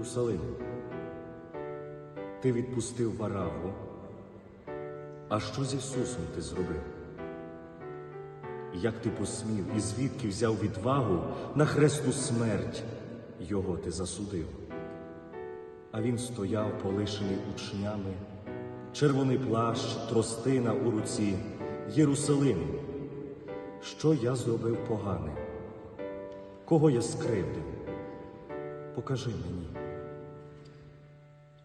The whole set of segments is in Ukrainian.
Єрусалим, ти відпустив вараву. А що з Ісусом ти зробив? Як ти посмів і звідки взяв відвагу на хресну смерть його ти засудив? А він стояв, полишений учнями, червоний плащ, тростина у руці, Єрусалим. Що я зробив погане? Кого я скривдив? Покажи мені.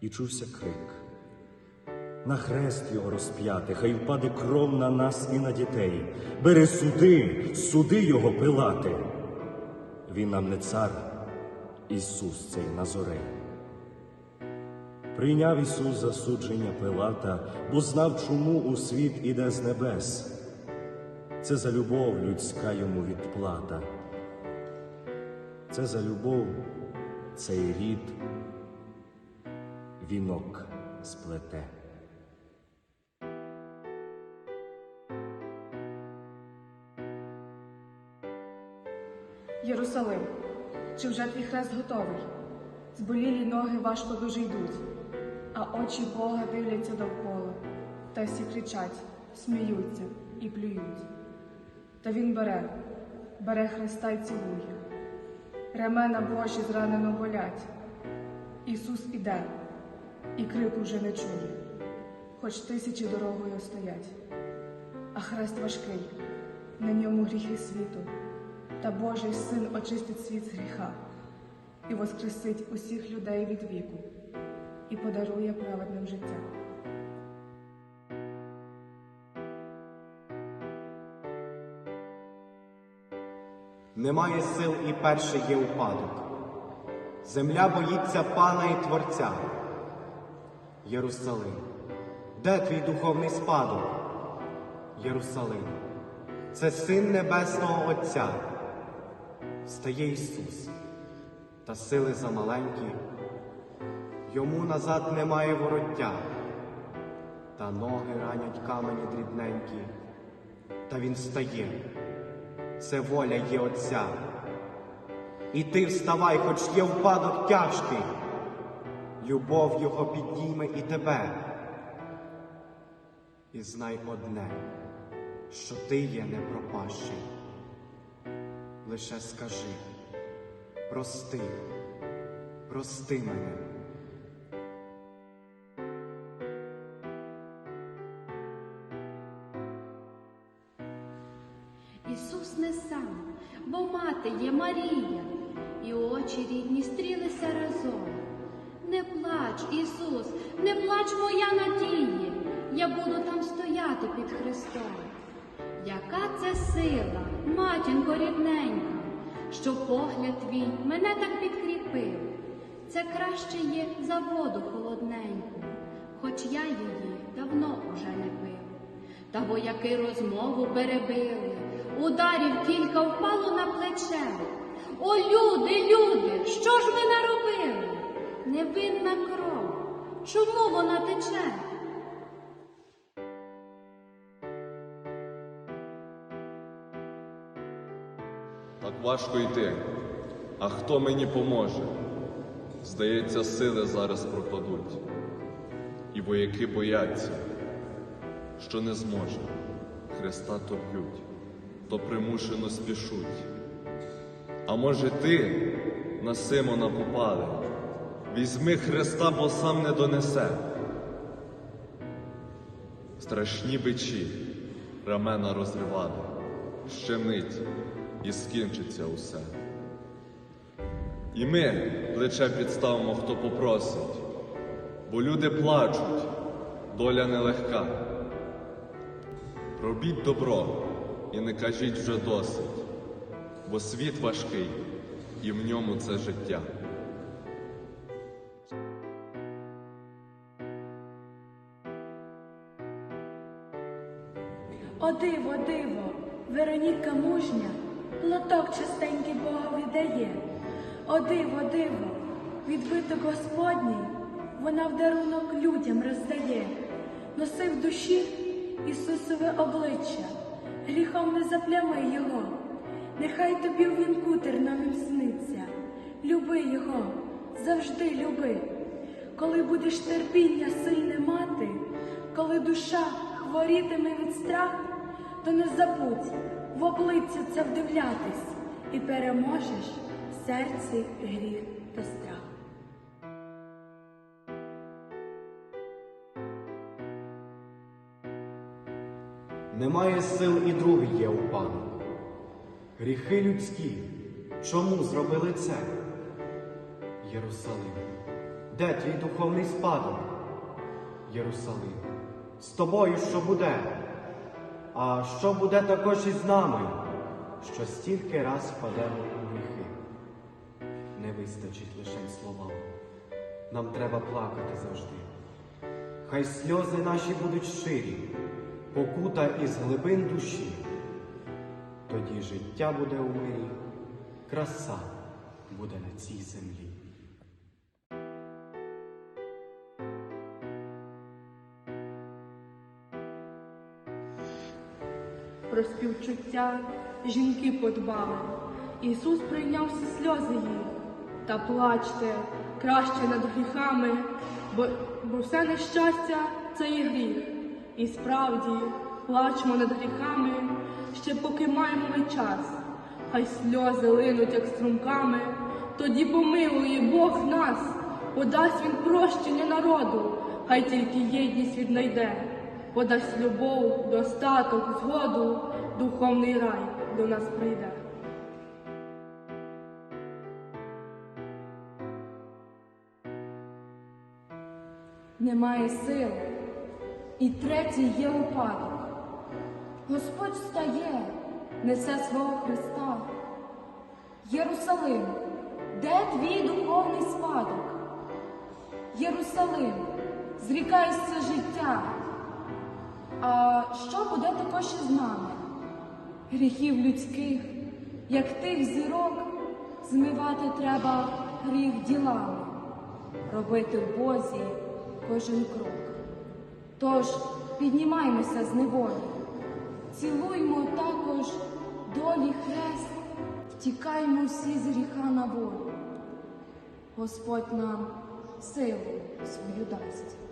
І чувся крик. На хрест його розп'яти, хай впаде кров на нас і на дітей. Бери суди, суди його пилати. Він нам не цар, Ісус цей Назорей. Прийняв Ісус засудження Пилата, бо знав, чому у світ іде з небес. Це за любов людська йому відплата. Це за любов цей рід вінок сплете. Єрусалим, чи вже твій хрест готовий? Зболілі ноги важко дуже йдуть, а очі Бога дивляться довкола, та всі кричать, сміються і плюють. Та він бере, бере хреста й цілує. Ремена Божі зранено болять. Ісус іде, і крику вже не чує, хоч тисячі дорогою стоять. А хрест важкий, на ньому гріхи світу. Та Божий син очистить світ з гріха і воскресить усіх людей від віку, і подарує праведним життя. Немає сил і перший є упадок. Земля боїться пана і творця. Єрусалим, де твій духовний спадок? Єрусалим, це син Небесного Отця. Стає Ісус, та сили замаленькі, йому назад немає вороття, та ноги ранять камені дрібненькі, та він стає це воля є Отця. І ти вставай, хоч є впадок тяжкий, любов Його підійме і тебе. І знай одне, що ти є непропащий. Лише скажи, прости, прости мене. Ісус не сам, бо мати є Марія, і очі рідні стрілися разом. Не плач, Ісус, не плач моя надія, я буду там стояти під Христом. Яка це сила, матінко рідненька, що погляд твій мене так підкріпив. Це краще є за воду холодненьку, хоч я її давно уже не пив. Та вояки розмову перебили, ударів кілька впало на плече. О, люди, люди, що ж ви наробили? Невинна кров, чому вона тече? Так важко йти. А хто мені поможе? Здається, сили зараз пропадуть. І вояки бояться, що не зможе. Христа то то примушено спішуть. А може ти на Симона попали? Візьми Христа, бо сам не донесе. Страшні бичі рамена розривали, ще мить і скінчиться усе. І ми плече підставимо, хто попросить, бо люди плачуть, доля нелегка. Робіть добро і не кажіть вже досить, бо світ важкий, і в ньому це життя. О диво, диво, Вероніка мужня, лоток чистенький Бога віддає. О диво, диво, відбиток Господній, вона в дарунок людям роздає. Носи в душі Ісусове обличчя, гріхом не заплями його, нехай тобі в вінку терновим сниться. Люби його, завжди люби. Коли будеш терпіння сильне мати, коли душа хворітиме від страху, то не забудь в обличчя це вдивлятись і переможеш в серці гріх та страх. Немає сил і другий є у упадок. Гріхи людські, чому зробили це? Єрусалим, де твій духовний спадок? Єрусалим, з тобою що буде? А що буде також із нами, що стільки раз впадемо у гріхи? Не вистачить лише словам. Нам треба плакати завжди. Хай сльози наші будуть щирі, покута із глибин душі. Тоді життя буде у мирі, краса буде на цій землі. Про співчуття жінки подбали. Ісус прийняв всі сльози їх. Та плачте краще над гріхами, бо, бо все нещастя це є гріх. І справді плачмо над гріхами, ще поки маємо ми час. Хай сльози линуть, як струмками, тоді помилує Бог нас, подасть Він прощення народу, хай тільки єдність віднайде, подасть любов, достаток, згоду, духовний рай до нас прийде. Немає сил, і третій є упадок. Господь встає, несе свого Христа. Єрусалим, де твій духовний спадок? Єрусалим, зрікаєшся життя. А що буде також із нами? Гріхів людських, як тих зірок, змивати треба гріх ділами, робити в Бозі кожен крок. Тож піднімаймося з неволі, цілуймо також долі хрест, втікаймо всі з гріха на волю. Господь нам силу свою дасть.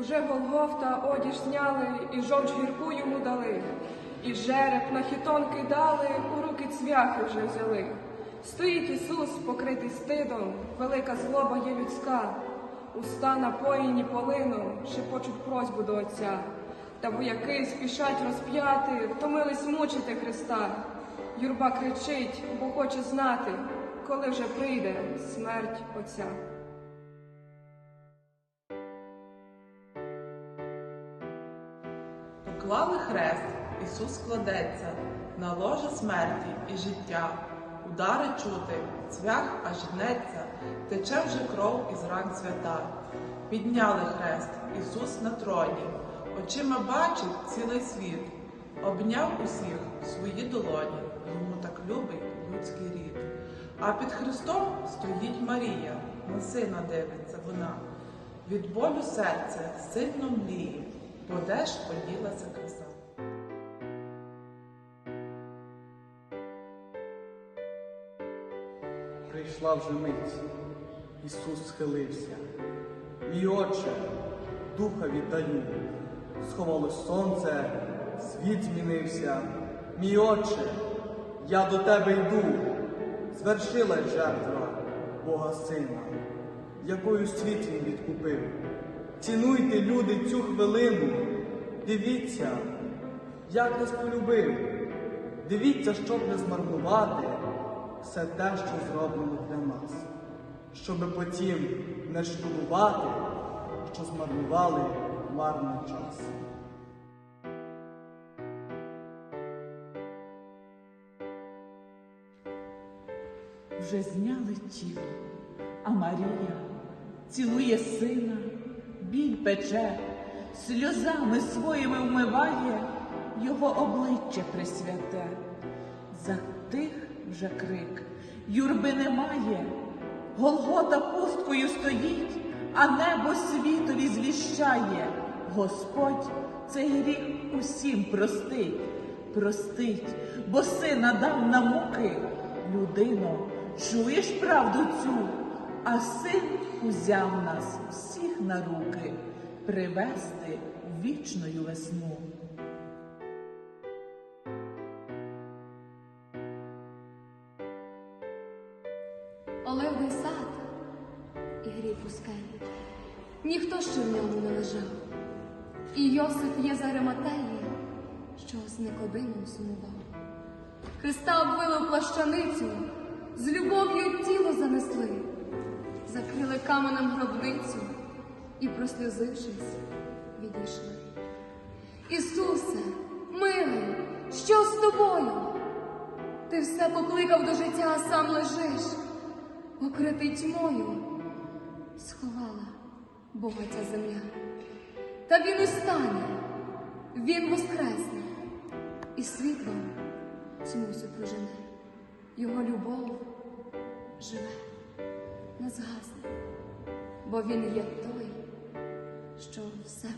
Уже Голгофта одіж зняли, і жовч гірку йому дали, і жереб на хітон кидали, у руки цвяхи вже взяли. Стоїть Ісус, покритий стидом, велика злоба є людська, уста напоїні полином, шепочуть просьбу до Отця. Та вояки спішать розп'яти, втомились мучити Христа. Юрба кричить, бо хоче знати, коли вже прийде смерть Отця. Поклали хрест, Ісус кладеться на ложе смерті і життя. Удари чути, цвях аж гнеться, тече вже кров із ран свята. Підняли хрест, Ісус на троні, очима бачить цілий світ, обняв усіх в свої долоні, йому так любий людський рід. А під Христом стоїть Марія, на сина дивиться вона. Від болю серце сильно мліє, бо де ж поділася краса. Прийшла вже мить, Ісус схилився. Мій Отче, духа віддаю, сховалось сонце, світ змінився. Мій Отче, я до тебе йду, звершилась жертва Бога Сина, якою світ він відкупив. Цінуйте, люди, цю хвилину, дивіться, як нас полюбив. Дивіться, щоб не змарнувати все те, що зроблено для нас, щоби потім не шкодувати, що змарнували марний час. вже зняли тіло, а Марія цілує сина, біль пече, сльозами своїми вмиває його обличчя присвяте. Затих вже крик, юрби немає, Голгота пусткою стоїть, а небо світові звіщає. Господь цей гріх усім простить, простить, бо сина дав на муки. Людино, чуєш правду цю? А син узяв нас всіх на руки привести вічною весну. Оливний сад і гріб пускай. Ніхто ще в ньому не лежав. І Йосип є за що з Никодимом сумував. Христа обвили в плащаницю, з любов'ю тіло занесли, закрили каменем гробницю і, просльозившись, відійшли. Ісусе, милий, що з тобою? Ти все покликав до життя, а сам лежиш, покритий тьмою, сховала Бога ця земля. Та він устане, він воскресне, і світлом тьму прожене. Його любов живе, не згасне, бо він є той, що все